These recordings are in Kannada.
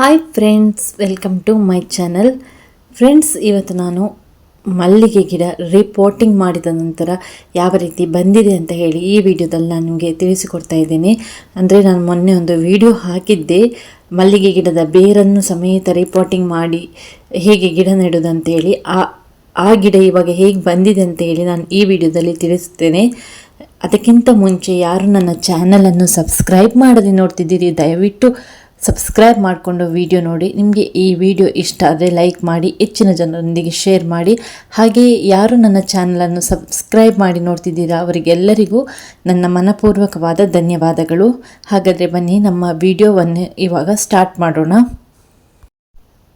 Hi friends welcome to my channel friends ಇವತ್ತು ನಾನು ಮಲ್ಲಿಗೆ ಗಿಡ ರಿಪೋರ್ಟಿಂಗ್ ಮಾಡಿದ ನಂತರ ಯಾವ ರೀತಿ ಬಂದಿದೆ ಅಂತ ಹೇಳಿ ಈ ವಿಡಿಯೋದಲ್ಲಿ ನಾನು ನಿಮಗೆ ತಿಳಿಸಿಕೊಡ್ತಾ ಇದ್ದೇನೆ. ಅಂದರೆ ನಾನು ಮೊನ್ನೆ ಒಂದು ವಿಡಿಯೋ ಹಾಕಿದ್ದೆ. ಮಲ್ಲಿಗೆ ಗಿಡದ ಬೇರನ್ನು ಸಮೇತ ರಿಪೋರ್ಟಿಂಗ್ ಮಾಡಿ ಹೇಗೆ ಗಿಡ ನೆಡೋದಂತೇಳಿ ಆ ಆ ಗಿಡ ಇವಾಗ ಹೇಗೆ ಬಂದಿದೆ ಅಂತ ಹೇಳಿ ನಾನು ಈ ವಿಡಿಯೋದಲ್ಲಿ ತಿಳಿಸುತ್ತೇನೆ ಅದಕ್ಕಿಂತ ಮುಂಚೆ ಯಾರು ನನ್ನ ಚಾನಲನ್ನು ಸಬ್ಸ್ಕ್ರೈಬ್ ಮಾಡದೆ ನೋಡ್ತಿದ್ದೀರಿ, ದಯವಿಟ್ಟು ಸಬ್ಸ್ಕ್ರೈಬ್ ಮಾಡಿಕೊಂಡು ವಿಡಿಯೋ ನೋಡಿ. ನಿಮಗೆ ಈ ವಿಡಿಯೋ ಇಷ್ಟ ಆದರೆ ಲೈಕ್ ಮಾಡಿ, ಹೆಚ್ಚಿನ ಜನರೊಂದಿಗೆ ಶೇರ್ ಮಾಡಿ. ಹಾಗೆಯೇ ಯಾರು ನನ್ನ ಚಾನಲನ್ನು ಸಬ್ಸ್ಕ್ರೈಬ್ ಮಾಡಿ ನೋಡ್ತಿದ್ದೀರಾ, ಅವರಿಗೆಲ್ಲರಿಗೂ ನನ್ನ ಮನಪೂರ್ವಕವಾದ ಧನ್ಯವಾದಗಳು. ಹಾಗಾದರೆ ಬನ್ನಿ, ನಮ್ಮ ವಿಡಿಯೋವನ್ನು ಇವಾಗ ಸ್ಟಾರ್ಟ್ ಮಾಡೋಣ.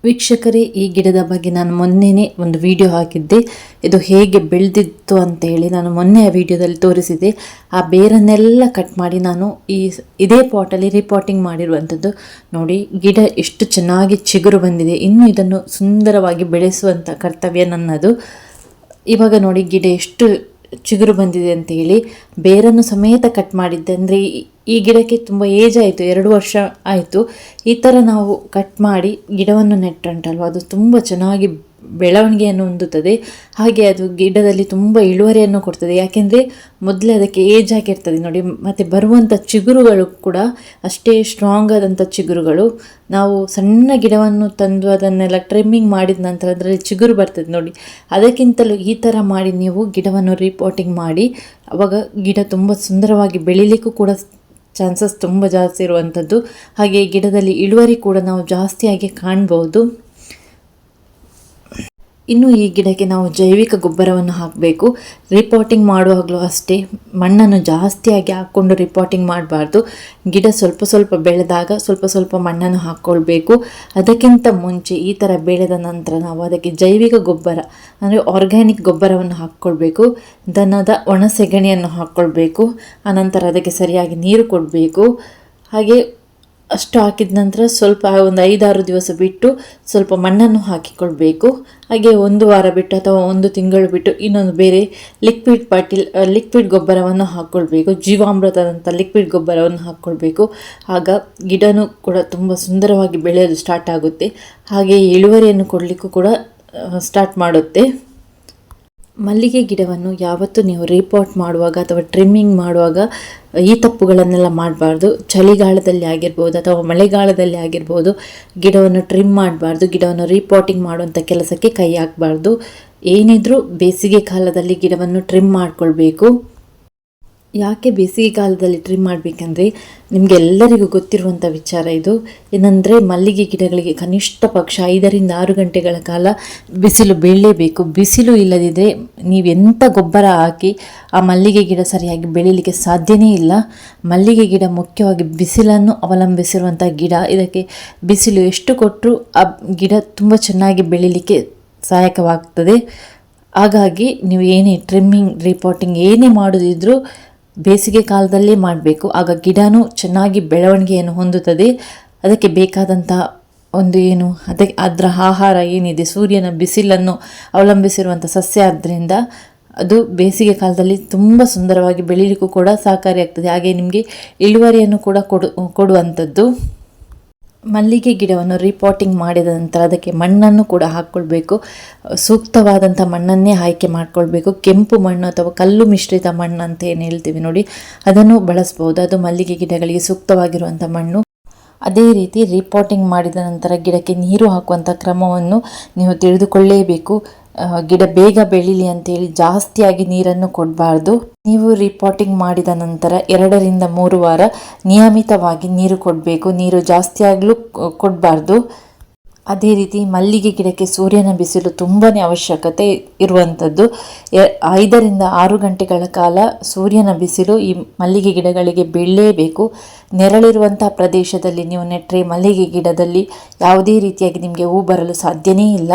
ವೀಕ್ಷಕರೇ, ಈ ಗಿಡದ ಬಗ್ಗೆ ನಾನು ಮೊನ್ನೆನೇ ಒಂದು ವಿಡಿಯೋ ಹಾಕಿದ್ದೆ. ಇದು ಹೇಗೆ ಬೆಳೆದಿತ್ತು ಅಂತೇಳಿ ನಾನು ಮೊನ್ನೆ ಆ ವಿಡಿಯೋದಲ್ಲಿ ತೋರಿಸಿದೆ ಆ ಬೇರನ್ನೆಲ್ಲ ಕಟ್ ಮಾಡಿ ನಾನು ಈ ಇದೇ ಪಾಟಲ್ಲಿ ರಿಪೋರ್ಟಿಂಗ್ ಮಾಡಿರುವಂಥದ್ದು. ನೋಡಿ, ಗಿಡ ಎಷ್ಟು ಚೆನ್ನಾಗಿ ಚಿಗುರು ಬಂದಿದೆ. ಇನ್ನು ಇದನ್ನು ಸುಂದರವಾಗಿ ಬೆಳೆಸುವಂಥ ಕರ್ತವ್ಯ ನನ್ನದು. ಇವಾಗ ನೋಡಿ, ಗಿಡ ಎಷ್ಟು ಚಿಗುರು ಬಂದಿದೆ ಅಂತ ಹೇಳಿ ಬೇರನ್ನು ಸಮೇತ ಕಟ್ ಮಾಡಿದ್ದೆ. ಅಂದರೆ ಈ ಗಿಡಕ್ಕೆ ತುಂಬ ಏಜ್ ಆಯಿತು, ಎರಡು ವರ್ಷ ಆಯಿತು. ಈ ಥರ ನಾವು ಕಟ್ ಮಾಡಿ ಗಿಡವನ್ನು ನೆಟ್ಟಂಟಲ್ವ ಅದು ತುಂಬ ಚೆನ್ನಾಗಿ ಬೆಳವಣಿಗೆಯನ್ನು ಹೊಂದುತ್ತದೆ ಹಾಗೆ ಅದು ಗಿಡದಲ್ಲಿ ತುಂಬ ಇಳುವರಿಯನ್ನು ಕೊಡ್ತದೆ. ಯಾಕೆಂದರೆ ಮೊದಲೇ ಅದಕ್ಕೆ ಏಜ್ ಆಗಿರ್ತದೆ ನೋಡಿ, ಮತ್ತು ಬರುವಂಥ ಚಿಗುರುಗಳು ಕೂಡ ಅಷ್ಟೇ ಸ್ಟ್ರಾಂಗ್ ಆದಂಥ ಚಿಗುರುಗಳು. ನಾವು ಸಣ್ಣ ಗಿಡವನ್ನು ತಂದು ಅದನ್ನೆಲ್ಲ ಟ್ರಿಮ್ಮಿಂಗ್ ಮಾಡಿದ ನಂತರ ಅದರಲ್ಲಿ ಚಿಗುರು ಬರ್ತದೆ ನೋಡಿ. ಅದಕ್ಕಿಂತಲೂ ಈ ಥರ ಮಾಡಿ ನೀವು ಗಿಡವನ್ನು ರಿಪೋರ್ಟಿಂಗ್ ಮಾಡಿ, ಅವಾಗ ಗಿಡ ತುಂಬ ಸುಂದರವಾಗಿ ಬೆಳೀಲಿಕ್ಕೂ ಕೂಡ ಚಾನ್ಸಸ್ ತುಂಬ ಜಾಸ್ತಿ ಇರುವಂಥದ್ದು. ಹಾಗೆ ಗಿಡದಲ್ಲಿ ಇಳುವರಿ ಕೂಡ ನಾವು ಜಾಸ್ತಿಯಾಗಿ ಕಾಣ್ಬೋದು. ಇನ್ನು ಈ ಗಿಡಕ್ಕೆ ನಾವು ಜೈವಿಕ ಗೊಬ್ಬರವನ್ನು ಹಾಕಬೇಕು. ರಿಪೋರ್ಟಿಂಗ್ ಮಾಡುವಾಗಲೂ ಅಷ್ಟೇ, ಮಣ್ಣನ್ನು ಜಾಸ್ತಿಯಾಗಿ ಹಾಕ್ಕೊಂಡು ರಿಪೋರ್ಟಿಂಗ್ ಮಾಡಬಾರ್ದು. ಗಿಡ ಸ್ವಲ್ಪ ಸ್ವಲ್ಪ ಬೆಳೆದಾಗ ಸ್ವಲ್ಪ ಸ್ವಲ್ಪ ಮಣ್ಣನ್ನು ಹಾಕ್ಕೊಳ್ಬೇಕು. ಅದಕ್ಕಿಂತ ಮುಂಚೆ ಈ ಥರ ಬೆಳೆದ ನಂತರ ನಾವು ಅದಕ್ಕೆ ಜೈವಿಕ ಗೊಬ್ಬರ, ಅಂದರೆ ಆರ್ಗ್ಯಾನಿಕ್ ಗೊಬ್ಬರವನ್ನು ಹಾಕ್ಕೊಳ್ಬೇಕು. ದನದ ಒಣ ಸೆಗಣಿಯನ್ನು ಹಾಕ್ಕೊಳ್ಬೇಕು. ಆನಂತರ ಅದಕ್ಕೆ ಸರಿಯಾಗಿ ನೀರು ಕೊಡಬೇಕು. ಹಾಗೆ ಅಷ್ಟು ಹಾಕಿದ ನಂತರ ಸ್ವಲ್ಪ ಒಂದು ಐದಾರು ದಿವಸ ಬಿಟ್ಟು ಸ್ವಲ್ಪ ಮಣ್ಣನ್ನು ಹಾಕಿಕೊಳ್ಬೇಕು. ಹಾಗೆ ಒಂದು ವಾರ ಬಿಟ್ಟು ಅಥವಾ ಒಂದು ತಿಂಗಳು ಬಿಟ್ಟು ಇನ್ನೊಂದು ಬೇರೆ ಲಿಕ್ವಿಡ್ ಪಾಟಿಲ್ ಲಿಕ್ವಿಡ್ ಗೊಬ್ಬರವನ್ನು ಹಾಕ್ಕೊಳ್ಬೇಕು. ಜೀವಾಮೃತದಂಥ ಲಿಕ್ವಿಡ್ ಗೊಬ್ಬರವನ್ನು ಹಾಕ್ಕೊಳ್ಬೇಕು. ಆಗ ಗಿಡನೂ ಕೂಡ ತುಂಬ ಸುಂದರವಾಗಿ ಬೆಳೆಯಲು ಸ್ಟಾರ್ಟ್ ಆಗುತ್ತೆ. ಹಾಗೆ ಇಳುವರಿಯನ್ನು ಕೊಡಲಿಕ್ಕೂ ಕೂಡ ಸ್ಟಾರ್ಟ್ ಮಾಡುತ್ತೆ. ಮಲ್ಲಿಗೆ ಗಿಡವನ್ನು ಯಾವತ್ತೂ ನೀವು ರಿಪೋರ್ಟ್ ಮಾಡುವಾಗ ಅಥವಾ ಟ್ರಿಮ್ಮಿಂಗ್ ಮಾಡುವಾಗ, ಈ ತಪ್ಪುಗಳನ್ನೆಲ್ಲ ಮಾಡಬಾರ್ದು. ಚಳಿಗಾಲದಲ್ಲಿ ಆಗಿರ್ಬೋದು ಅಥವಾ ಮಳೆಗಾಲದಲ್ಲಿ ಆಗಿರ್ಬೋದು, ಗಿಡವನ್ನು ಟ್ರಿಮ್ ಮಾಡಬಾರ್ದು, ಗಿಡವನ್ನು ರಿಪೋರ್ಟಿಂಗ್ ಮಾಡುವಂಥ ಕೆಲಸಕ್ಕೆ ಕೈ ಹಾಕಬಾರ್ದು. ಏನಿದ್ರೂ ಬೇಸಿಗೆ ಕಾಲದಲ್ಲಿ ಗಿಡವನ್ನು ಟ್ರಿಮ್ ಮಾಡಿಕೊಳ್ಬೇಕು. ಯಾಕೆ ಬೇಸಿಗೆ ಕಾಲದಲ್ಲಿ ಟ್ರಿಮ್ ಮಾಡಬೇಕಂದ್ರೆ ನಿಮಗೆಲ್ಲರಿಗೂ ಗೊತ್ತಿರುವಂಥ ವಿಚಾರ ಇದು. ಏನಂದರೆ ಮಲ್ಲಿಗೆ ಗಿಡಗಳಿಗೆ ಕನಿಷ್ಠ ಪಕ್ಷ ಐದರಿಂದ ಆರು ಗಂಟೆಗಳ ಕಾಲ ಬಿಸಿಲು ಬೀಳಲೇಬೇಕು. ಬಿಸಿಲು ಇಲ್ಲದಿದ್ದರೆ ನೀವೆಂಥ ಗೊಬ್ಬರ ಹಾಕಿ ಆ ಮಲ್ಲಿಗೆ ಗಿಡ ಸರಿಯಾಗಿ ಬೆಳೀಲಿಕ್ಕೆ ಸಾಧ್ಯನೇ ಇಲ್ಲ. ಮಲ್ಲಿಗೆ ಗಿಡ ಮುಖ್ಯವಾಗಿ ಬಿಸಿಲನ್ನು ಅವಲಂಬಿಸಿರುವಂಥ ಗಿಡ. ಇದಕ್ಕೆ ಬಿಸಿಲು ಎಷ್ಟು ಕೊಟ್ಟರೂ ಆ ಗಿಡ ತುಂಬ ಚೆನ್ನಾಗಿ ಬೆಳೀಲಿಕ್ಕೆ ಸಹಾಯಕವಾಗ್ತದೆ. ಹಾಗಾಗಿ ನೀವು ಏನೇ ಟ್ರಿಮ್ಮಿಂಗ್ ರಿಪೋರ್ಟಿಂಗ್ ಏನೇ ಮಾಡೋದಿದ್ರೂ ಬೇಸಿಗೆ ಕಾಲದಲ್ಲೇ ಮಾಡಬೇಕು. ಆಗ ಗಿಡನೂ ಚೆನ್ನಾಗಿ ಬೆಳವಣಿಗೆಯನ್ನು ಹೊಂದುತ್ತದೆ. ಅದಕ್ಕೆ ಬೇಕಾದಂಥ ಒಂದು ಏನು ಅದಕ್ಕೆ ಅದರ ಆಹಾರ ಏನಿದೆ, ಸೂರ್ಯನ ಬಿಸಿಲನ್ನು ಅವಲಂಬಿಸಿರುವಂಥ ಸಸ್ಯ ಆದ್ದರಿಂದ ಅದು ಬೇಸಿಗೆ ಕಾಲದಲ್ಲಿ ತುಂಬ ಸುಂದರವಾಗಿ ಬೆಳೀಲಿಕ್ಕೂ ಕೂಡ ಸಹಕಾರಿಯಾಗ್ತದೆ. ಹಾಗೆ ನಿಮಗೆ ಇಳುವರಿಯನ್ನು ಕೂಡ ಕೊಡು, ಕೊಡುವಂಥದ್ದು. ಮಲ್ಲಿಗೆ ಗಿಡವನ್ನು ರಿಪೋರ್ಟಿಂಗ್ ಮಾಡಿದ ನಂತರ ಅದಕ್ಕೆ ಮಣ್ಣನ್ನು ಕೂಡ ಹಾಕ್ಕೊಳ್ಬೇಕು ಸೂಕ್ತವಾದಂಥ ಮಣ್ಣನ್ನೇ ಆಯ್ಕೆ ಮಾಡಿಕೊಳ್ಬೇಕು. ಕೆಂಪು ಮಣ್ಣು ಅಥವಾ ಕಲ್ಲು ಮಿಶ್ರಿತ ಮಣ್ಣು ಅಂತ ಏನು ಹೇಳ್ತೀವಿ ನೋಡಿ, ಅದನ್ನು ಬಳಸ್ಬೋದು. ಅದು ಮಲ್ಲಿಗೆ ಗಿಡಗಳಿಗೆ ಸೂಕ್ತವಾಗಿರುವಂಥ ಮಣ್ಣು. ಅದೇ ರೀತಿ ರಿಪೋರ್ಟಿಂಗ್ ಮಾಡಿದ ನಂತರ ಗಿಡಕ್ಕೆ ನೀರು ಹಾಕುವಂಥ ಕ್ರಮವನ್ನು ನೀವು ತಿಳಿದುಕೊಳ್ಳೇಬೇಕು. ಗಿಡ ಬೇಗ ಬೆಳೀಲಿ ಅಂತೇಳಿ ಜಾಸ್ತಿಯಾಗಿ ನೀರನ್ನು ಕೊಡಬಾರ್ದು. ನೀವು ರಿಪೋರ್ಟಿಂಗ್ ಮಾಡಿದ ನಂತರ ಎರಡರಿಂದ ಮೂರು ವಾರ ನಿಯಮಿತವಾಗಿ ನೀರು ಕೊಡಬೇಕು. ನೀರು ಜಾಸ್ತಿಯಾಗಲೂ ಕೊಡಬಾರ್ದು. ಅದೇ ರೀತಿ ಮಲ್ಲಿಗೆ ಗಿಡಕ್ಕೆ ಸೂರ್ಯನ ಬಿಸಿಲು ತುಂಬಾ ಅವಶ್ಯಕತೆ ಇರುವಂಥದ್ದು ಐದರಿಂದ ಆರು ಗಂಟೆಗಳ ಕಾಲ ಸೂರ್ಯನ ಬಿಸಿಲು ಈ ಮಲ್ಲಿಗೆ ಗಿಡಗಳಿಗೆ ಬೀಳಲೇಬೇಕು. ನೆರಳಿರುವಂಥ ಪ್ರದೇಶದಲ್ಲಿ ನೀವು ನೆಟ್ಟರೆ ಮಲ್ಲಿಗೆ ಗಿಡದಲ್ಲಿ ಯಾವುದೇ ರೀತಿಯಾಗಿ ನಿಮಗೆ ಹೂ ಬರಲು ಸಾಧ್ಯನೇ ಇಲ್ಲ.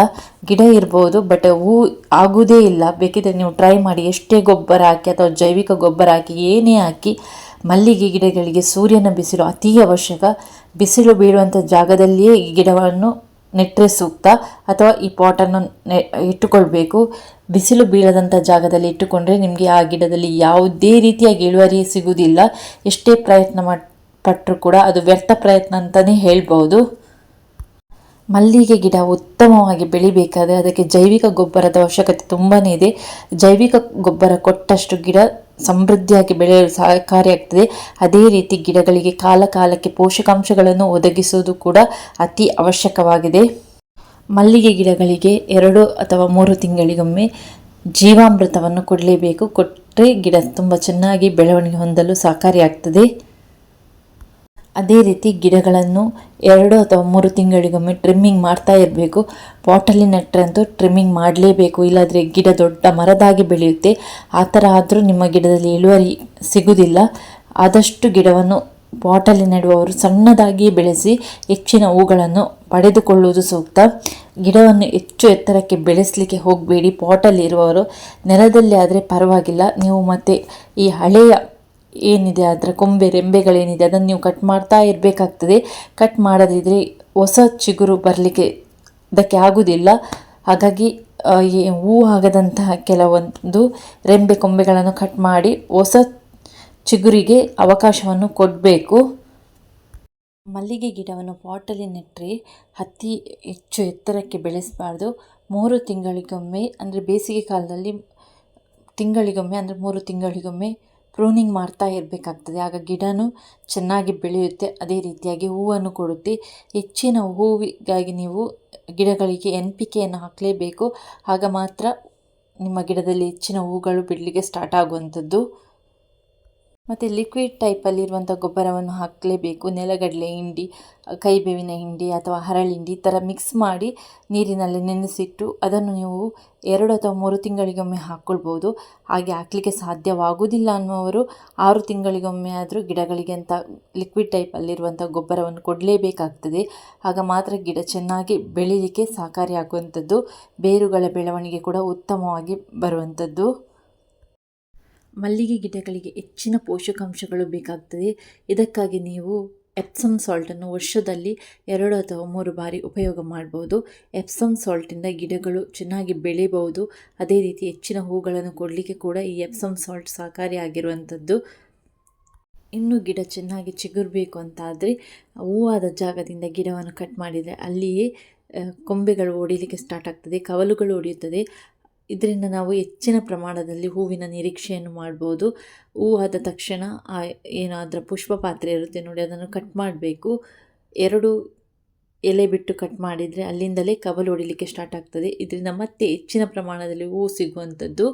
ಗಿಡ ಇರ್ಬೋದು, ಬಟ್ ಹೂ ಆಗುವುದೇ ಇಲ್ಲ. ಬೇಕಿದ್ರೆ ನೀವು ಟ್ರೈ ಮಾಡಿ. ಎಷ್ಟೇ ಗೊಬ್ಬರ ಹಾಕಿ ಅಥವಾ ಜೈವಿಕ ಗೊಬ್ಬರ ಹಾಕಿ, ಏನೇ ಹಾಕಿ ಮಲ್ಲಿಗೆ ಗಿಡಗಳಿಗೆ ಸೂರ್ಯನ ಬಿಸಿಲು ಅತೀ ಅವಶ್ಯಕ. ಬಿಸಿಲು ಬೀಳುವಂಥ ಜಾಗದಲ್ಲಿಯೇ ಈ ಗಿಡವನ್ನು ನೆಟ್ಟರೆ ಸೂಕ್ತ ಅಥವಾ ಈ ಪಾಟನ್ನು ನೆ, ಇಟ್ಟುಕೊಳ್ಬೇಕು. ಬಿಸಿಲು ಬೀಳದಂಥ ಜಾಗದಲ್ಲಿ ಇಟ್ಟುಕೊಂಡ್ರೆ ನಿಮಗೆ ಆ ಗಿಡದಲ್ಲಿ ಯಾವುದೇ ರೀತಿಯಾಗಿ ಇಳುವರಿ ಸಿಗುವುದಿಲ್ಲ. ಎಷ್ಟೇ ಪ್ರಯತ್ನ ಮಾಡಿ ಪಟ್ಟರು ಕೂಡ ಅದು ವ್ಯರ್ಥ ಪ್ರಯತ್ನ ಅಂತಲೇ ಹೇಳ್ಬೋದು. ಮಲ್ಲಿಗೆ ಗಿಡ ಉತ್ತಮವಾಗಿ ಬೆಳಿಬೇಕಾದರೆ ಅದಕ್ಕೆ ಜೈವಿಕ ಗೊಬ್ಬರದ ಅವಶ್ಯಕತೆ ತುಂಬಾ ಇದೆ. ಜೈವಿಕ ಗೊಬ್ಬರ ಕೊಟ್ಟಷ್ಟು ಗಿಡ ಸಮೃದ್ಧಿಯಾಗಿ ಬೆಳೆಯಲು ಸಹಕಾರಿಯಾಗ್ತದೆ ಅದೇ ರೀತಿ ಗಿಡಗಳಿಗೆ ಕಾಲ ಕಾಲಕ್ಕೆ ಪೋಷಕಾಂಶಗಳನ್ನು ಒದಗಿಸುವುದು ಕೂಡ ಅತಿ ಅವಶ್ಯಕವಾಗಿದೆ. ಮಲ್ಲಿಗೆ ಗಿಡಗಳಿಗೆ ಎರಡು ಅಥವಾ ಮೂರು ತಿಂಗಳಿಗೊಮ್ಮೆ ಜೀವಾಮೃತವನ್ನು ಕೊಡಲೇಬೇಕು. ಕೊಟ್ಟರೆ ಗಿಡ ತುಂಬ ಚೆನ್ನಾಗಿ ಬೆಳವಣಿಗೆ ಹೊಂದಲು ಸಹಕಾರಿಯಾಗ್ತದೆ. ಅದೇ ರೀತಿ ಗಿಡಗಳನ್ನು ಎರಡು ಅಥವಾ ಮೂರು ತಿಂಗಳಿಗೊಮ್ಮೆ ಟ್ರಿಮ್ಮಿಂಗ್ ಮಾಡ್ತಾ ಇರಬೇಕು. ಪಾಟಲ್ಲಿ ನೆಟ್ಟರಂತೂ ಟ್ರಿಮ್ಮಿಂಗ್ ಮಾಡಲೇಬೇಕು. ಇಲ್ಲಾದರೆ ಗಿಡ ದೊಡ್ಡ ಮರದಾಗಿ ಬೆಳೆಯುತ್ತೆ. ಆ ಥರ ಆದರೂ ನಿಮ್ಮ ಗಿಡದಲ್ಲಿ ಇಳುವರಿ ಸಿಗುವುದಿಲ್ಲ ಆದಷ್ಟು ಗಿಡವನ್ನು ಪಾಟಲ್ಲಿ ನೆಡುವವರು ಸಣ್ಣದಾಗಿ ಬೆಳೆಸಿ ಹೆಚ್ಚಿನ ಹೂಗಳನ್ನು ಪಡೆದುಕೊಳ್ಳುವುದು ಸೂಕ್ತ. ಗಿಡವನ್ನು ಹೆಚ್ಚು ಎತ್ತರಕ್ಕೆ ಬೆಳೆಸಲಿಕ್ಕೆ ಹೋಗಬೇಡಿ. ಪಾಟಲ್ಲಿ ಇರುವವರು ನೆಲದಲ್ಲಿ ಆದರೆ ಪರವಾಗಿಲ್ಲ. ನೀವು ಮತ್ತೆ ಈ ಹಳೆಯ ಏನಿದೆ ಅದರ ಕೊಂಬೆ, ರೆಂಬೆಗಳೇನಿದೆ, ಅದನ್ನು ನೀವು ಕಟ್ ಮಾಡ್ತಾ ಇರಬೇಕಾಗ್ತದೆ. ಕಟ್ ಮಾಡದಿದ್ದರೆ ಹೊಸ ಚಿಗುರು ಬರಲಿಕ್ಕೆ ಅದಕ್ಕೆ ಆಗುವುದಿಲ್ಲ ಹಾಗಾಗಿ ಹೂ ಆಗದಂತಹ ಕೆಲವೊಂದು ರೆಂಬೆ ಕೊಂಬೆಗಳನ್ನು ಕಟ್ ಮಾಡಿ ಹೊಸ ಚಿಗುರಿಗೆ ಅವಕಾಶವನ್ನು ಕೊಡಬೇಕು. ಮಲ್ಲಿಗೆ ಗಿಡವನ್ನು ಪಾಟಲ್ಲಿ ನೆಟ್ಟರೆ ಅತಿ ಹೆಚ್ಚು ಎತ್ತರಕ್ಕೆ ಬೆಳೆಸಬಾರ್ದು. ಮೂರು ತಿಂಗಳಿಗೊಮ್ಮೆ, ಅಂದರೆ ಬೇಸಿಗೆ ಕಾಲದಲ್ಲಿ ತಿಂಗಳಿಗೊಮ್ಮೆ, ಅಂದರೆ ಮೂರು ತಿಂಗಳಿಗೊಮ್ಮೆ ಪ್ರೂನಿಂಗ್ ಮಾಡ್ತಾ ಇರಬೇಕಾಗ್ತದೆ. ಆಗ ಗಿಡನೂ ಚೆನ್ನಾಗಿ ಬೆಳೆಯುತ್ತೆ, ಅದೇ ರೀತಿಯಾಗಿ ಹೂವನ್ನು ಕೊಡುತ್ತೆ. ಹೆಚ್ಚಿನ ಹೂವಿಗಾಗಿ ನೀವು ಗಿಡಗಳಿಗೆ ಎನ್ ಪಿ ಕೆಯನ್ನು ಹಾಕಲೇಬೇಕು. ಆಗ ಮಾತ್ರ ನಿಮ್ಮ ಗಿಡದಲ್ಲಿ ಹೆಚ್ಚಿನ ಹೂಗಳು ಬಿಡಲಿಕ್ಕೆ ಸ್ಟಾರ್ಟ್ ಆಗುವಂಥದ್ದು. ಮತ್ತು ಲಿಕ್ವಿಡ್ ಟೈಪಲ್ಲಿರುವಂಥ ಗೊಬ್ಬರವನ್ನು ಹಾಕಲೇಬೇಕು. ನೆಲಗಡಲೆ ಹಿಂಡಿ, ಕೈಬೇವಿನ ಹಿಂಡಿ ಅಥವಾ ಹರಳಿಂಡಿ ಈ ಥರ ಮಿಕ್ಸ್ ಮಾಡಿ ನೀರಿನಲ್ಲಿ ನೆನೆಸಿಟ್ಟು ಅದನ್ನು ನೀವು ಎರಡು ಅಥವಾ ಮೂರು ತಿಂಗಳಿಗೊಮ್ಮೆ ಹಾಕ್ಕೊಳ್ಬೋದು. ಹಾಗೆ ಹಾಕಲಿಕ್ಕೆ ಸಾಧ್ಯವಾಗುವುದಿಲ್ಲ ಅನ್ನುವರು ಆರು ತಿಂಗಳಿಗೊಮ್ಮೆ ಆದರೂ ಗಿಡಗಳಿಗೆ ಅಂತ ಲಿಕ್ವಿಡ್ ಟೈಪಲ್ಲಿರುವಂಥ ಗೊಬ್ಬರವನ್ನು ಕೊಡಲೇಬೇಕಾಗ್ತದೆ. ಆಗ ಮಾತ್ರ ಗಿಡ ಚೆನ್ನಾಗಿ ಬೆಳೀಲಿಕ್ಕೆ ಸಹಕಾರಿಯಾಗುವಂಥದ್ದು, ಬೇರುಗಳ ಬೆಳವಣಿಗೆ ಕೂಡ ಉತ್ತಮವಾಗಿ ಬರುವಂಥದ್ದು. ಮಲ್ಲಿಗೆ ಗಿಡಗಳಿಗೆ ಹೆಚ್ಚಿನ ಪೋಷಕಾಂಶಗಳು ಬೇಕಾಗ್ತದೆ. ಇದಕ್ಕಾಗಿ ನೀವು ಎಪ್ಸಮ್ ಸಾಲ್ಟನ್ನು ವರ್ಷದಲ್ಲಿ ಎರಡು ಅಥವಾ ಮೂರು ಬಾರಿ ಉಪಯೋಗ ಮಾಡ್ಬೋದು. ಎಪ್ಸಮ್ ಸಾಲ್ಟಿಂದ ಗಿಡಗಳು ಚೆನ್ನಾಗಿ ಬೆಳೆಯಬಹುದು. ಅದೇ ರೀತಿ ಹೆಚ್ಚಿನ ಹೂಗಳನ್ನು ಕೊಡಲಿಕ್ಕೆ ಕೂಡ ಈ ಎಪ್ಸಮ್ ಸಾಲ್ಟ್ ಸಹಕಾರಿಯಾಗಿರುವಂಥದ್ದು ಇನ್ನು ಗಿಡ ಚೆನ್ನಾಗಿ ಚಿಗುರಬೇಕು ಅಂತಾದರೆ ಹೂವಾದ ಜಾಗದಿಂದ ಗಿಡವನ್ನು ಕಟ್ ಮಾಡಿದರೆ ಅಲ್ಲಿಯೇ ಕೊಂಬೆಗಳು ಒಡಿಲಿಕ್ಕೆ ಸ್ಟಾರ್ಟ್ ಆಗ್ತದೆ, ಕವಲುಗಳು ಒಡೆಯುತ್ತದೆ. ಇದರಿಂದ ನಾವು ಹೆಚ್ಚಿನ ಪ್ರಮಾಣದಲ್ಲಿ ಹೂವಿನ ನಿರೀಕ್ಷೆಯನ್ನು ಮಾಡ್ಬೋದು. ಹೂವಾದ ತಕ್ಷಣ ಆ ಏನಾದರೂ ಪುಷ್ಪ ಪಾತ್ರೆ ಇರುತ್ತೆ ನೋಡಿ, ಅದನ್ನು ಕಟ್ ಮಾಡಬೇಕು. ಎರಡು ಎಲೆ ಬಿಟ್ಟು ಕಟ್ ಮಾಡಿದರೆ ಅಲ್ಲಿಂದಲೇ ಕವಲು ಹೊಡಿಲಿಕ್ಕೆ ಸ್ಟಾರ್ಟ್ ಆಗ್ತದೆ. ಇದರಿಂದ ಮತ್ತೆ ಹೆಚ್ಚಿನ ಪ್ರಮಾಣದಲ್ಲಿ ಹೂವು ಸಿಗುವಂಥದ್ದು.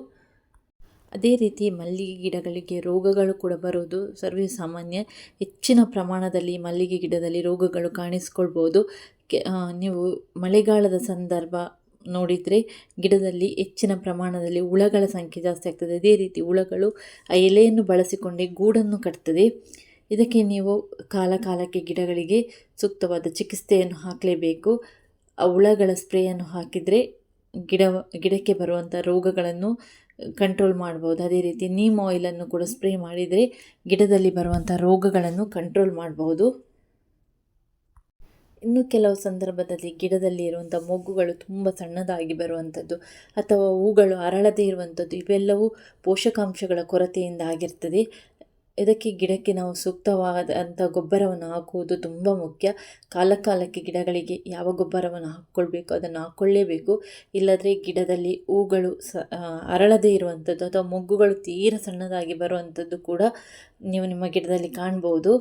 ಅದೇ ರೀತಿ ಮಲ್ಲಿಗೆ ಗಿಡಗಳಿಗೆ ರೋಗಗಳು ಕೂಡ ಬರೋದು ಸರ್ವೇ ಸಾಮಾನ್ಯ. ಹೆಚ್ಚಿನ ಪ್ರಮಾಣದಲ್ಲಿ ಮಲ್ಲಿಗೆ ಗಿಡದಲ್ಲಿ ರೋಗಗಳು ಕಾಣಿಸ್ಕೊಳ್ಬೋದು. ನೀವು ಮಳೆಗಾಲದ ಸಂದರ್ಭ ನೋಡಿದರೆ ಗಿಡದಲ್ಲಿ ಹೆಚ್ಚಿನ ಪ್ರಮಾಣದಲ್ಲಿ ಹುಳಗಳ ಸಂಖ್ಯೆ ಜಾಸ್ತಿ ಆಗ್ತದೆ. ಅದೇ ರೀತಿ ಹುಳಗಳು, ಆ ಎಲೆಯನ್ನು ಬಳಸಿಕೊಂಡೇ ಗೂಡನ್ನು ಕಟ್ತದೆ. ಇದಕ್ಕೆ ನೀವು ಕಾಲ ಕಾಲಕ್ಕೆ ಗಿಡಗಳಿಗೆ ಸೂಕ್ತವಾದ ಚಿಕಿತ್ಸೆಯನ್ನು ಹಾಕಲೇಬೇಕು. ಆ ಹುಳಗಳ ಸ್ಪ್ರೇಯನ್ನು ಹಾಕಿದರೆ ಗಿಡ, ಗಿಡಕ್ಕೆ ಬರುವಂಥ ರೋಗಗಳನ್ನು ಕಂಟ್ರೋಲ್ ಮಾಡ್ಬೋದು. ಅದೇ ರೀತಿ ನೀಮ್ ಆಯಿಲನ್ನು ಕೂಡ ಸ್ಪ್ರೇ ಮಾಡಿದರೆ ಗಿಡದಲ್ಲಿ ಬರುವಂಥ ರೋಗಗಳನ್ನು ಕಂಟ್ರೋಲ್ ಮಾಡಬಹುದು ಇನ್ನು ಕೆಲವು ಸಂದರ್ಭದಲ್ಲಿ ಗಿಡದಲ್ಲಿ ಇರುವಂಥ ಮೊಗ್ಗುಗಳು ತುಂಬ ಸಣ್ಣದಾಗಿ ಬರುವಂಥದ್ದು ಅಥವಾ ಹೂಗಳು ಅರಳದೇ ಇರುವಂಥದ್ದು, ಇವೆಲ್ಲವೂ ಪೋಷಕಾಂಶಗಳ ಕೊರತೆಯಿಂದ ಆಗಿರ್ತದೆ. ಇದಕ್ಕೆ ಗಿಡಕ್ಕೆ ನಾವು ಸೂಕ್ತವಾದಂಥ ಗೊಬ್ಬರವನ್ನು ಹಾಕುವುದು ತುಂಬ ಮುಖ್ಯ. ಕಾಲಕಾಲಕ್ಕೆ ಗಿಡಗಳಿಗೆ ಯಾವ ಗೊಬ್ಬರವನ್ನು ಹಾಕ್ಕೊಳ್ಬೇಕು, ಅದನ್ನು ಹಾಕ್ಕೊಳ್ಳೇಬೇಕು ಇಲ್ಲದ್ರೆ ಗಿಡದಲ್ಲಿ ಹೂಗಳು ಸ ಅರಳದೇ ಇರುವಂಥದ್ದು ಅಥವಾ ಮೊಗ್ಗುಗಳು ತೀರ ಸಣ್ಣದಾಗಿ ಬರುವಂಥದ್ದು ಕೂಡ ನೀವು ನಿಮ್ಮ ಗಿಡದಲ್ಲಿ ಕಾಣ್ಬೋದು.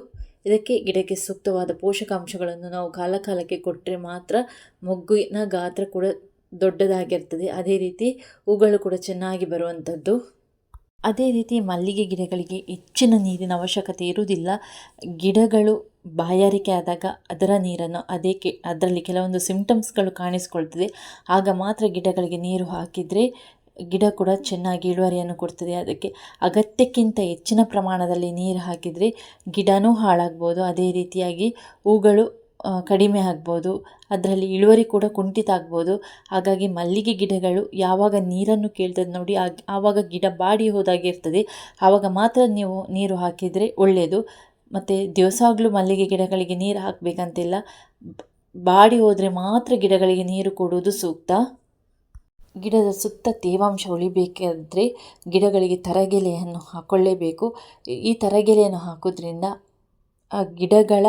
ಇದಕ್ಕೆ ಗಿಡಕ್ಕೆ ಸೂಕ್ತವಾದ ಪೋಷಕಾಂಶಗಳನ್ನು ನಾವು ಕಾಲಕಾಲಕ್ಕೆ ಕೊಟ್ಟರೆ ಮಾತ್ರ ಮೊಗ್ಗಿನ ಗಾತ್ರ ಕೂಡ ದೊಡ್ಡದಾಗಿರ್ತದೆ. ಅದೇ ರೀತಿ ಹೂಗಳು ಕೂಡ ಚೆನ್ನಾಗಿ ಬರುವಂಥದ್ದು. ಅದೇ ರೀತಿ ಮಲ್ಲಿಗೆ ಗಿಡಗಳಿಗೆ ಹೆಚ್ಚಿನ ನೀರಿನ ಅವಶ್ಯಕತೆ ಇರುವುದಿಲ್ಲ. ಗಿಡಗಳು ಬಾಯಾರಿಕೆ ಆದಾಗ ಅದರ ನೀರನ್ನು ಅದಕ್ಕೆ ಅದರಲ್ಲಿ ಕೆಲವೊಂದು ಸಿಂಪ್ಟಮ್ಸ್ಗಳು ಕಾಣಿಸ್ಕೊಳ್ತದೆ. ಆಗ ಮಾತ್ರ ಗಿಡಗಳಿಗೆ ನೀರು ಹಾಕಿದರೆ ಗಿಡ ಕೂಡ ಚೆನ್ನಾಗಿ ಇಳುವರಿಯನ್ನು ಕೊಡ್ತದೆ. ಅದಕ್ಕೆ ಅಗತ್ಯಕ್ಕಿಂತ ಹೆಚ್ಚಿನ ಪ್ರಮಾಣದಲ್ಲಿ ನೀರು ಹಾಕಿದರೆ ಗಿಡನೂ ಹಾಳಾಗ್ಬೋದು. ಅದೇ ರೀತಿಯಾಗಿ ಹೂಗಳು ಕಡಿಮೆ ಆಗ್ಬೋದು. ಅದರಲ್ಲಿ ಇಳುವರಿ ಕೂಡ ಕುಂಠಿತ ಆಗ್ಬೋದು. ಹಾಗಾಗಿ ಮಲ್ಲಿಗೆ ಗಿಡಗಳು ಯಾವಾಗ ನೀರನ್ನು ಕೇಳ್ತದೆ ನೋಡಿ ಆವಾಗ ಗಿಡ ಬಾಡಿ ಹೋದಾಗೆ ಇರ್ತದೆ. ಆವಾಗ ಮಾತ್ರ ನೀವು ನೀರು ಹಾಕಿದರೆ ಒಳ್ಳೆಯದು ಮತ್ತು ದಿವಸಾಗಲೂ ಮಲ್ಲಿಗೆ ಗಿಡಗಳಿಗೆ ನೀರು ಹಾಕಬೇಕಂತಿಲ್ಲ. ಬಾಡಿ ಹೋದರೆ ಮಾತ್ರ ಗಿಡಗಳಿಗೆ ನೀರು ಕೊಡುವುದು ಸೂಕ್ತ. ಗಿಡದ ಸುತ್ತ ತೇವಾಂಶ ಉಳಿಬೇಕಾದರೆ ಗಿಡಗಳಿಗೆ ತರಗೆಲೆಯನ್ನು ಹಾಕೊಳ್ಳೇಬೇಕು. ಈ ತರಗೆಲೆಯನ್ನು ಹಾಕೋದ್ರಿಂದ ಆ ಗಿಡಗಳ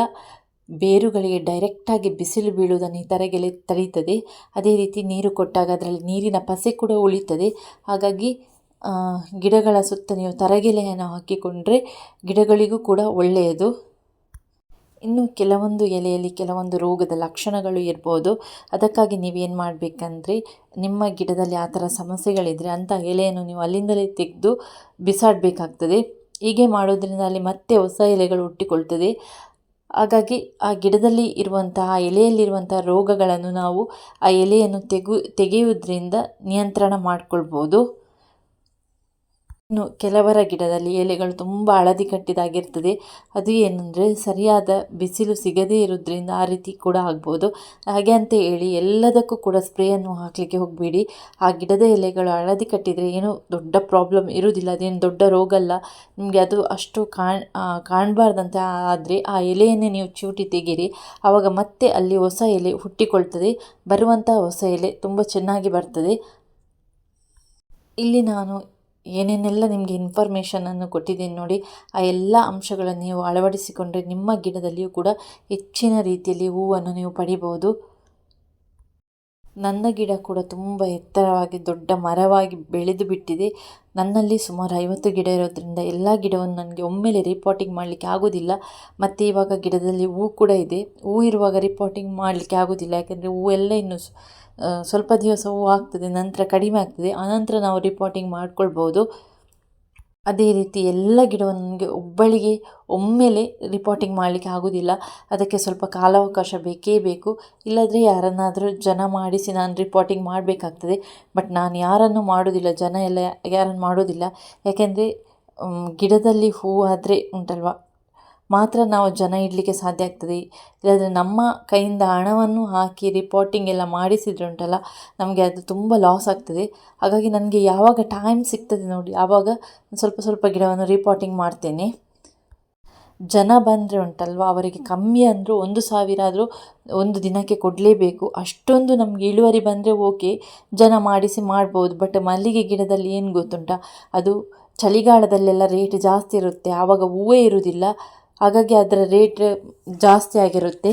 ಬೇರುಗಳಿಗೆ ಡೈರೆಕ್ಟಾಗಿ ಬಿಸಿಲು ಬೀಳುವುದನ್ನು ಈ ತರಗೆಲೆ ತಡೀತದೆ. ಅದೇ ರೀತಿ ನೀರು ಕೊಟ್ಟಾಗ ಅದರಲ್ಲಿ ನೀರಿನ ಪಸೆ ಕೂಡ ಉಳಿತದೆ. ಹಾಗಾಗಿ ಗಿಡಗಳ ಸುತ್ತ ನೀವು ತರಗೆಲೆಯನ್ನು ಹಾಕಿಕೊಂಡ್ರೆ ಗಿಡಗಳಿಗೂ ಕೂಡ ಒಳ್ಳೆಯದು. ಇನ್ನು ಕೆಲವೊಂದು ಎಲೆಯಲ್ಲಿ ಕೆಲವೊಂದು ರೋಗದ ಲಕ್ಷಣಗಳು ಇರ್ಬೋದು. ಅದಕ್ಕಾಗಿ ನೀವೇನು ಮಾಡಬೇಕಂದ್ರೆ, ನಿಮ್ಮ ಗಿಡದಲ್ಲಿ ಆ ಥರ ಸಮಸ್ಯೆಗಳಿದ್ದರೆ ಅಂಥ ಎಲೆಯನ್ನು ನೀವು ಅಲ್ಲಿಂದಲೇ ತೆಗೆದು ಬಿಸಾಡಬೇಕಾಗ್ತದೆ. ಹೀಗೆ ಮಾಡೋದ್ರಿಂದ ಅಲ್ಲಿ ಮತ್ತೆ ಹೊಸ ಎಲೆಗಳು ಹುಟ್ಟಿಕೊಳ್ತದೆ. ಹಾಗಾಗಿ ಆ ಗಿಡದಲ್ಲಿ ಇರುವಂತಹ ಎಲೆಯಲ್ಲಿರುವಂತಹ ರೋಗಗಳನ್ನು ನಾವು ಆ ಎಲೆಯನ್ನು ತೆಗು, ತೆಗೆಯುವುದರಿಂದ ನಿಯಂತ್ರಣ ಮಾಡಿಕೊಳ್ಬೋದು. ಇನ್ನು ಕೆಲವರ ಗಿಡದಲ್ಲಿ ಎಲೆಗಳು ತುಂಬ ಹಳದಿ ಕಟ್ಟಿದಾಗಿರ್ತದೆ. ಅದು ಏನಂದರೆ ಸರಿಯಾದ ಬಿಸಿಲು ಸಿಗದೇ ಇರೋದ್ರಿಂದ ಆ ರೀತಿ ಕೂಡ ಆಗ್ಬೋದು. ಹಾಗೆ ಅಂತ ಹೇಳಿ ಎಲ್ಲದಕ್ಕೂ ಕೂಡ ಸ್ಪ್ರೇಯನ್ನು ಹಾಕಲಿಕ್ಕೆ ಹೋಗಬೇಡಿ. ಆ ಗಿಡದ ಎಲೆಗಳು ಹಳದಿ ಕಟ್ಟಿದರೆ ಏನೂ ದೊಡ್ಡ ಪ್ರಾಬ್ಲಮ್ ಇರುವುದಿಲ್ಲ ಅದೇನು ದೊಡ್ಡ ರೋಗ ಅಲ್ಲ ನಿಮಗೆ ಅದು ಅಷ್ಟು ಕಾಣ್ ಕಾಣಬಾರ್ದಂತ ಆದರೆ ಆ ಎಲೆಯನ್ನೇ ನೀವು ಚೂಟಿ ತೆಗೀರಿ. ಆವಾಗ ಮತ್ತೆ ಅಲ್ಲಿ ಹೊಸ ಎಲೆ ಹುಟ್ಟಿಕೊಳ್ತದೆ. ಬರುವಂಥ ಹೊಸ ಎಲೆ ತುಂಬ ಚೆನ್ನಾಗಿ ಬರ್ತದೆ. ಇಲ್ಲಿ ನಾನು ಏನೇನೆಲ್ಲ ನಿಮಗೆ ಇನ್ಫಾರ್ಮೇಷನನ್ನು ಕೊಟ್ಟಿದ್ದೀನಿ ನೋಡಿ, ಆ ಎಲ್ಲ ಅಂಶಗಳನ್ನು ನೀವು ಅಳವಡಿಸಿಕೊಂಡ್ರೆ ನಿಮ್ಮ ಗಿಡದಲ್ಲಿಯೂ ಕೂಡ ಹೆಚ್ಚಿನ ರೀತಿಯಲ್ಲಿ ಹೂವನ್ನು ನೀವು ಪಡಿಬೋದು ನನ್ನ ಗಿಡ ಕೂಡ ತುಂಬ ಎತ್ತರವಾಗಿ ದೊಡ್ಡ ಮರವಾಗಿ ಬೆಳೆದು ಬಿಟ್ಟಿದೆ. ನನ್ನಲ್ಲಿ ಸುಮಾರು ಐವತ್ತು ಗಿಡ ಇರೋದ್ರಿಂದ ಎಲ್ಲ ಗಿಡವನ್ನು ನನಗೆ ಒಮ್ಮೆಲೆ ರಿಪೋರ್ಟಿಂಗ್ ಮಾಡಲಿಕ್ಕೆ ಆಗೋದಿಲ್ಲ. ಮತ್ತು ಇವಾಗ ಗಿಡದಲ್ಲಿ ಹೂ ಕೂಡ ಇದೆ. ಹೂ ಇರುವಾಗ ರಿಪೋರ್ಟಿಂಗ್ ಮಾಡಲಿಕ್ಕೆ ಆಗೋದಿಲ್ಲ. ಯಾಕೆಂದರೆ ಹೂ ಎಲ್ಲ ಇನ್ನು ಸ್ವಲ್ಪ ದಿವಸ ಹೂ ಆಗ್ತದೆ, ನಂತರ ಕಡಿಮೆ ಆಗ್ತದೆ. ಆನಂತರ ನಾವು ರಿಪೋರ್ಟಿಂಗ್ ಮಾಡ್ಕೊಳ್ಬೋದು. ಅದೇ ರೀತಿ ಎಲ್ಲ ಗಿಡವನ್ನು ನನಗೆ ಒಬ್ಬಳಿಗೆ ಒಮ್ಮೆಲೆ ರಿಪೋರ್ಟಿಂಗ್ ಮಾಡಲಿಕ್ಕೆ ಆಗೋದಿಲ್ಲ. ಅದಕ್ಕೆ ಸ್ವಲ್ಪ ಕಾಲಾವಕಾಶ ಬೇಕೇ ಬೇಕು. ಇಲ್ಲದ್ರೆ ಯಾರನ್ನಾದರೂ ಜನ ಮಾಡಿಸಿ ನಾನು ರಿಪೋರ್ಟಿಂಗ್ ಮಾಡಬೇಕಾಗ್ತದೆ. ಬಟ್ ನಾನು ಯಾರನ್ನು ಮಾಡೋದಿಲ್ಲ, ಜನ ಎಲ್ಲ ಯಾರನ್ನು ಮಾಡೋದಿಲ್ಲ. ಯಾಕೆಂದರೆ ಗಿಡದಲ್ಲಿ ಹೂ ಆದರೆ ಉಂಟಲ್ವ? ಮಾತ್ರ ನಾವು ಜನ ಇಡಲಿಕ್ಕೆ ಸಾಧ್ಯ ಆಗ್ತದೆ. ಇಲ್ಲಾದರೆ ನಮ್ಮ ಕೈಯಿಂದ ಹಣವನ್ನು ಹಾಕಿ ರಿಪೋರ್ಟಿಂಗ್ ಎಲ್ಲ ಮಾಡಿಸಿದ್ರುಂಟಲ್ಲ ನಮಗೆ ಅದು ತುಂಬ ಲಾಸ್ ಆಗ್ತದೆ. ಹಾಗಾಗಿ ನನಗೆ ಯಾವಾಗ ಟೈಮ್ ಸಿಗ್ತದೆ ನೋಡಿ, ಆವಾಗ ಸ್ವಲ್ಪ ಸ್ವಲ್ಪ ಗಿಡವನ್ನು ರಿಪೋರ್ಟಿಂಗ್ ಮಾಡ್ತೇನೆ. ಜನ ಬಂದರೆ ಉಂಟಲ್ವ, ಅವರಿಗೆ ಕಮ್ಮಿ ಅಂದರೂ ಒಂದು ಸಾವಿರ ಆದರೂ ಒಂದು ದಿನಕ್ಕೆ ಕೊಡಲೇಬೇಕು. ಅಷ್ಟೊಂದು ನಮಗೆ ಇಳುವರಿ ಬಂದರೆ ಓಕೆ ಜನ ಮಾಡಿಸಿ ಮಾಡ್ಬೋದು. ಬಟ್ ಮಲ್ಲಿಗೆ ಗಿಡದಲ್ಲಿ ಏನು ಗೊತ್ತುಂಟ? ಅದು ಚಳಿಗಾಲದಲ್ಲೆಲ್ಲ ರೇಟ್ ಜಾಸ್ತಿ ಇರುತ್ತೆ, ಆವಾಗ ಹೂವೇ ಇರುವುದಿಲ್ಲ ಹಾಗಾಗಿ ಅದರ ರೇಟ್ ಜಾಸ್ತಿ ಆಗಿರುತ್ತೆ.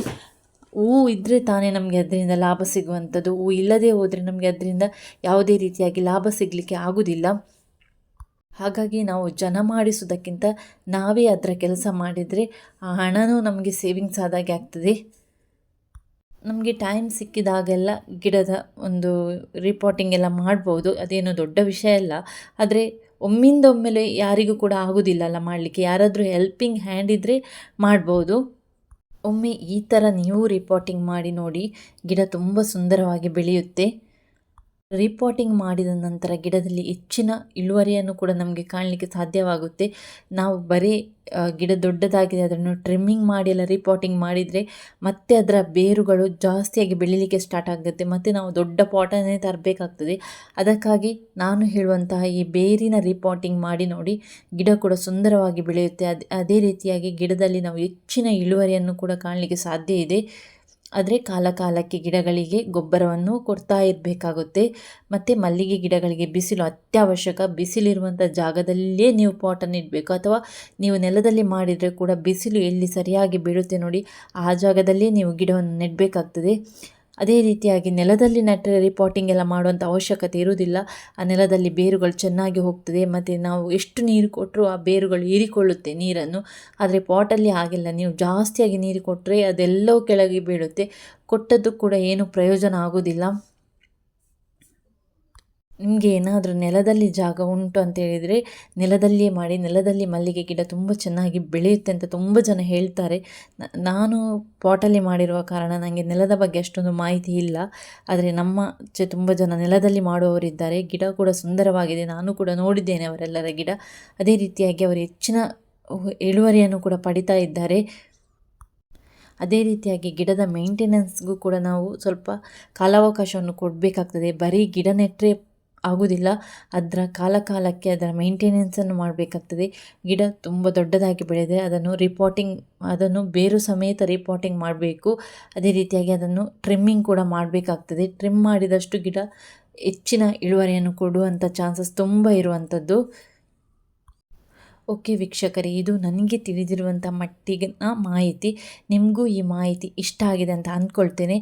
ಹೂವು ಇದ್ದರೆ ತಾನೇ ನಮಗೆ ಅದರಿಂದ ಲಾಭ ಸಿಗುವಂಥದ್ದು. ಹೂವು ಇಲ್ಲದೆ ಹೋದರೆ ನಮಗೆ ಅದರಿಂದ ಯಾವುದೇ ರೀತಿಯಾಗಿ ಲಾಭ ಸಿಗಲಿಕ್ಕೆ ಆಗುವುದಿಲ್ಲ ಹಾಗಾಗಿ ನಾವು ಜನ ಮಾಡಿಸೋದಕ್ಕಿಂತ ನಾವೇ ಅದರ ಕೆಲಸ ಮಾಡಿದರೆ ಆ ಹಣನೂ ನಮಗೆ ಸೇವಿಂಗ್ಸ್ ಆದಾಗೆ ಆಗ್ತದೆ. ನಮಗೆ ಟೈಮ್ ಸಿಕ್ಕಿದಾಗೆಲ್ಲ ಗಿಡದ ಒಂದು ರಿಪೋರ್ಟಿಂಗ್ ಎಲ್ಲ ಮಾಡ್ಬೋದು. ಅದೇನು ದೊಡ್ಡ ವಿಷಯ ಅಲ್ಲ. ಆದರೆ ಒಮ್ಮಿಂದ ಒಮ್ಮೆಲೆ ಯಾರಿಗೂ ಕೂಡ ಆಗೋದಿಲ್ಲಲ್ಲ ಮಾಡಲಿಕ್ಕೆ. ಯಾರಾದರೂ ಹೆಲ್ಪಿಂಗ್ ಹ್ಯಾಂಡ್ ಇದ್ದರೆ ಮಾಡ್ಬೋದು. ಒಮ್ಮೆ ಈ ಥರ ನೀವು ರಿಪೋರ್ಟಿಂಗ್ ಮಾಡಿ ನೋಡಿ, ಗಿಡ ತುಂಬ ಸುಂದರವಾಗಿ ಬೆಳೆಯುತ್ತೆ. ರಿಪೋರ್ಟಿಂಗ್ ಮಾಡಿದ ನಂತರ ಗಿಡದಲ್ಲಿ ಹೆಚ್ಚಿನ ಇಳುವರಿಯನ್ನು ಕೂಡ ನಮಗೆ ಕಾಣಲಿಕ್ಕೆ ಸಾಧ್ಯವಾಗುತ್ತೆ. ನಾವು ಬರೀ ಗಿಡ ದೊಡ್ಡದಾಗಿದೆ, ಅದನ್ನು ಟ್ರಿಮ್ಮಿಂಗ್ ಮಾಡಿ ಎಲ್ಲ ರಿಪೋರ್ಟಿಂಗ್ ಮಾಡಿದರೆ ಮತ್ತೆ ಅದರ ಬೇರುಗಳು ಜಾಸ್ತಿಯಾಗಿ ಬೆಳೀಲಿಕ್ಕೆ ಸ್ಟಾರ್ಟ್ ಆಗುತ್ತೆ, ಮತ್ತು ನಾವು ದೊಡ್ಡ ಪಾಟನ್ನೇ ತರಬೇಕಾಗ್ತದೆ. ಅದಕ್ಕಾಗಿ ನಾನು ಹೇಳುವಂತಹ ಈ ಬೇರಿನ ರಿಪೋರ್ಟಿಂಗ್ ಮಾಡಿ ನೋಡಿ, ಗಿಡ ಕೂಡ ಸುಂದರವಾಗಿ ಬೆಳೆಯುತ್ತೆ. ಅದೇ ಅದೇ ರೀತಿಯಾಗಿ ಗಿಡದಲ್ಲಿ ನಾವು ಹೆಚ್ಚಿನ ಇಳುವರಿಯನ್ನು ಕೂಡ ಕಾಣಲಿಕ್ಕೆ ಸಾಧ್ಯ ಇದೆ. ಆದರೆ ಕಾಲ ಕಾಲಕ್ಕೆ ಗಿಡಗಳಿಗೆ ಗೊಬ್ಬರವನ್ನು ಕೊಡ್ತಾ ಇರಬೇಕಾಗುತ್ತೆ. ಮತ್ತು ಮಲ್ಲಿಗೆ ಗಿಡಗಳಿಗೆ ಬಿಸಿಲು ಅತ್ಯವಶ್ಯಕ. ಬಿಸಿಲಿರುವಂಥ ಜಾಗದಲ್ಲೇ ನೀವು ಪಾಟನ್ನು ಇಡಬೇಕು. ಅಥವಾ ನೀವು ನೆಲದಲ್ಲಿ ಮಾಡಿದರೆ ಕೂಡ ಬಿಸಿಲು ಎಲ್ಲಿ ಸರಿಯಾಗಿ ಬೀಳುತ್ತೆ ನೋಡಿ, ಆ ಜಾಗದಲ್ಲೇ ನೀವು ಗಿಡವನ್ನು ನೆಡಬೇಕಾಗ್ತದೆ. ಅದೇ ರೀತಿಯಾಗಿ ನೆಲದಲ್ಲಿ ನೆಟ್ಟರೆ ರಿಪೋರ್ಟಿಂಗ್ ಎಲ್ಲ ಮಾಡುವಂಥ ಅವಶ್ಯಕತೆ ಇರುವುದಿಲ್ಲ. ಆ ನೆಲದಲ್ಲಿ ಬೇರುಗಳು ಚೆನ್ನಾಗಿ ಹೋಗ್ತದೆ, ಮತ್ತು ನಾವು ಎಷ್ಟು ನೀರು ಕೊಟ್ಟರೂ ಆ ಬೇರುಗಳು ಹೀರಿಕೊಳ್ಳುತ್ತೆ ನೀರನ್ನು. ಆದರೆ ಪಾಟಲ್ಲಿ ಆಗಿಲ್ಲ ನೀವು ಜಾಸ್ತಿಯಾಗಿ ನೀರು ಕೊಟ್ಟರೆ ಅದೆಲ್ಲವೂ ಕೆಳಗೆ ಬೀಳುತ್ತೆ. ಕೊಟ್ಟದ್ದು ಕೂಡ ಏನು ಪ್ರಯೋಜನ ಆಗೋದಿಲ್ಲ. ನಿಮಗೆ ಏನಾದರೂ ನೆಲದಲ್ಲಿ ಜಾಗ ಉಂಟು ಅಂತ ಹೇಳಿದರೆ ನೆಲದಲ್ಲಿಯೇ ಮಾಡಿ, ನೆಲದಲ್ಲಿ ಮಲ್ಲಿಗೆ ಗಿಡ ತುಂಬ ಚೆನ್ನಾಗಿ ಬೆಳೆಯುತ್ತೆ ಅಂತ ತುಂಬ ಜನ ಹೇಳ್ತಾರೆ. ನಾನು ಪಾಟಲ್ಲಿ ಮಾಡಿರುವ ಕಾರಣ ನನಗೆ ನೆಲದ ಬಗ್ಗೆ ಅಷ್ಟೊಂದು ಮಾಹಿತಿ ಇಲ್ಲ. ಆದರೆ ನಮ್ಮ ಆಚೆ ತುಂಬ ಜನ ನೆಲದಲ್ಲಿ ಮಾಡುವವರಿದ್ದಾರೆ. ಗಿಡ ಕೂಡ ಸುಂದರವಾಗಿದೆ. ನಾನು ಕೂಡ ನೋಡಿದ್ದೇನೆ ಅವರೆಲ್ಲರ ಗಿಡ. ಅದೇ ರೀತಿಯಾಗಿ ಅವರು ಹೆಚ್ಚಿನ ಇಳುವರಿಯನ್ನು ಕೂಡ ಪಡಿತಾ ಇದ್ದಾರೆ. ಅದೇ ರೀತಿಯಾಗಿ ಗಿಡದ ಮೇಂಟೆನೆನ್ಸ್ಗೂ ಕೂಡ ನಾವು ಸ್ವಲ್ಪ ಕಾಲಾವಕಾಶವನ್ನು ಕೊಡಬೇಕಾಗ್ತದೆ. ಬರೀ ಗಿಡ ನೆಟ್ಟರೆ ಆಗೋದಿಲ್ಲ ಅದರ ಕಾಲ ಕಾಲಕ್ಕೆ ಅದರ ಮೇಂಟೆನೆನ್ಸನ್ನು ಮಾಡಬೇಕಾಗ್ತದೆ. ಗಿಡ ತುಂಬ ದೊಡ್ಡದಾಗಿ ಬೆಳೆದರೆ ಅದನ್ನು ರಿಪೋರ್ಟಿಂಗ್ ಅದನ್ನು ಬೇರು ಸಮೇತ ರಿಪೋರ್ಟಿಂಗ್ ಮಾಡಬೇಕು. ಅದೇ ರೀತಿಯಾಗಿ ಅದನ್ನು ಟ್ರಿಮ್ಮಿಂಗ್ ಕೂಡ ಮಾಡಬೇಕಾಗ್ತದೆ. ಟ್ರಿಮ್ ಮಾಡಿದಷ್ಟು ಗಿಡ ಹೆಚ್ಚಿನ ಇಳುವರಿಯನ್ನು ಕೊಡುವಂಥ ಚಾನ್ಸಸ್ ತುಂಬ ಇರುವಂಥದ್ದು. ಓಕೆ ವೀಕ್ಷಕರೇ, ಇದು ನನಗೆ ತಿಳಿದಿರುವಂಥ ಮಟ್ಟಿಗಿನ ಮಾಹಿತಿ. ನಿಮಗೂ ಈ ಮಾಹಿತಿ ಇಷ್ಟ ಆಗಿದೆ ಅಂತ ಅಂದ್ಕೊಳ್ತೇನೆ.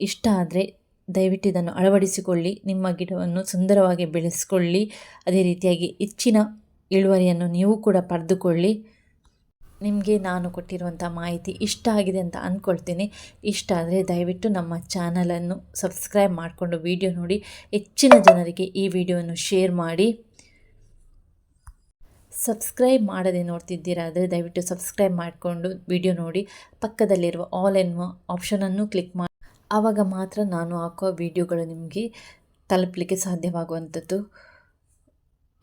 ಇಷ್ಟ ಆದರೆ ದಯವಿಟ್ಟು ಇದನ್ನು ಅಳವಡಿಸಿಕೊಳ್ಳಿ, ನಿಮ್ಮ ಗಿಡವನ್ನು ಸುಂದರವಾಗಿ ಬೆಳೆಸಿಕೊಳ್ಳಿ, ಅದೇ ರೀತಿಯಾಗಿ ಹೆಚ್ಚಿನ ಇಳುವರಿಯನ್ನು ನೀವು ಕೂಡ ಪಡೆದುಕೊಳ್ಳಿ. ನಿಮಗೆ ನಾನು ಕೊಟ್ಟಿರುವಂಥ ಮಾಹಿತಿ ಇಷ್ಟ ಆಗಿದೆ ಅಂತ ಅಂದ್ಕೊಳ್ತೀನಿ ಇಷ್ಟ ಆದರೆ ದಯವಿಟ್ಟು ನಮ್ಮ ಚಾನಲನ್ನು ಸಬ್ಸ್ಕ್ರೈಬ್ ಮಾಡಿಕೊಂಡು ವಿಡಿಯೋ ನೋಡಿ, ಹೆಚ್ಚಿನ ಜನರಿಗೆ ಈ ವಿಡಿಯೋವನ್ನು ಶೇರ್ ಮಾಡಿ. ಸಬ್ಸ್ಕ್ರೈಬ್ ಮಾಡದೆ ನೋಡ್ತಿದ್ದೀರಾ ಆದರೆ ದಯವಿಟ್ಟು ಸಬ್ಸ್ಕ್ರೈಬ್ ಮಾಡಿಕೊಂಡು ವಿಡಿಯೋ ನೋಡಿ. ಪಕ್ಕದಲ್ಲಿರುವ ಆಲ್ ಎನ್ನುವ ಆಪ್ಷನನ್ನು ಕ್ಲಿಕ್ ಮಾಡಿ. ಆವಾಗ ಮಾತ್ರ ನಾನು ಹಾಕುವ ವಿಡಿಯೋಗಳು ನಿಮಗೆ ತಲುಪಲಿಕ್ಕೆ ಸಾಧ್ಯವಾಗುವಂಥದ್ದು.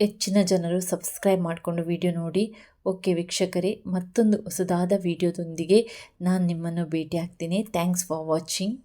ಹೆಚ್ಚಿನ ಜನರು ಸಬ್ಸ್ಕ್ರೈಬ್ ಮಾಡಿಕೊಂಡು ವಿಡಿಯೋ ನೋಡಿ. ಓಕೆ ವೀಕ್ಷಕರೇ, ಮತ್ತೊಂದು ಹೊಸದಾದ ವಿಡಿಯೋದೊಂದಿಗೆ ನಾನು ನಿಮ್ಮನ್ನು ಭೇಟಿ ಆಗ್ತೀನಿ. Thanks for watching